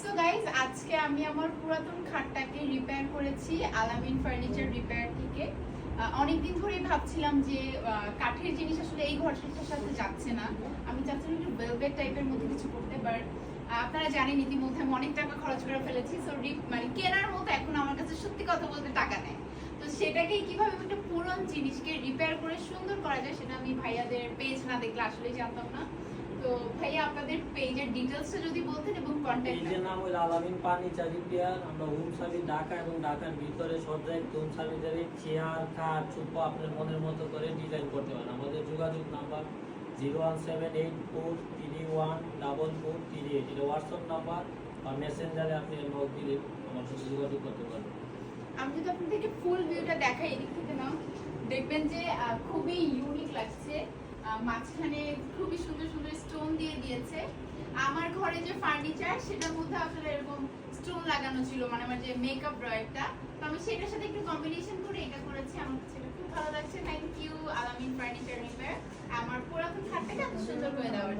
So guys আজকে আমি আমার পুরাতন খাটটাকে রিপেয়ার করেছি, আলামিন ফার্নিচার রিপেয়ার থেকে। অনেকদিন ভাবছিলাম যে কাঠের জিনিস আসলে এই ঘরটার সাথে যাচ্ছে না। আমি চাচ্ছিলাম একটু টাইপের মধ্যে কিছু করতে আপনারা জানেন ইতিমধ্যে আমি অনেক টাকা খরচ করে ফেলেছি সো মানে কেনার মতো এখন আমার কাছে সত্যি কথা বলতে টাকা নেই। তো সেটাকে কীভাবে একটা পুরন জিনিসকে রিপেয়ার করে সুন্দর করা যায় সেটা আমি ভাইয়াদের পেজ না দেখলে আসলেই জানতাম না। তো ভাইয়া আপনাদের পেজের ডিটেলসটা যদি বলতেন এবং কন্ট্যাক্ট পেজের নাম হলো আলামিন ফার্নিচার রিপেয়ার আমরা হোম সার্ভিস ঢাকা এবং ঢাকার ভিতরে সব জায়গায় হোম সার্ভিসের চেয়ার খাট সোফা আপনার মনের মতো করে ডিজাইন করতে পারেন। আমাদের যোগাযোগ number zero one seven eight four three one double four three eight. এটা হোয়াটসঅ্যাপ নাম্বার বা মেসেঞ্জারে আপনি নক দিলে আমার সাথে যোগাযোগ করতে পারবেন। আমি যদি আপনাদেরকে ফুল ভিউটা দেখাই এদিক থেকে নাও দেখবেন যে খুবই ইউনিক লাগছে। মাঝখানে খুবই সুন্দর সুন্দর স্টোন দিয়ে দিয়েছে। আমার ঘরে যে ফার্নিচার সেটার মধ্যে আসলে এরকম স্টোন লাগানো ছিল মানে আমার যে মেকআপ ড্রয়ারটা তো আমি সেটার সাথে একটু কম্বিনেশন করে এটা করেছি, আমার কাছে খুব ভালো লাগছে। Thank you Alamin furniture repair আমার পুরাতন খাটটাকে এত সুন্দর করে দেওয়ার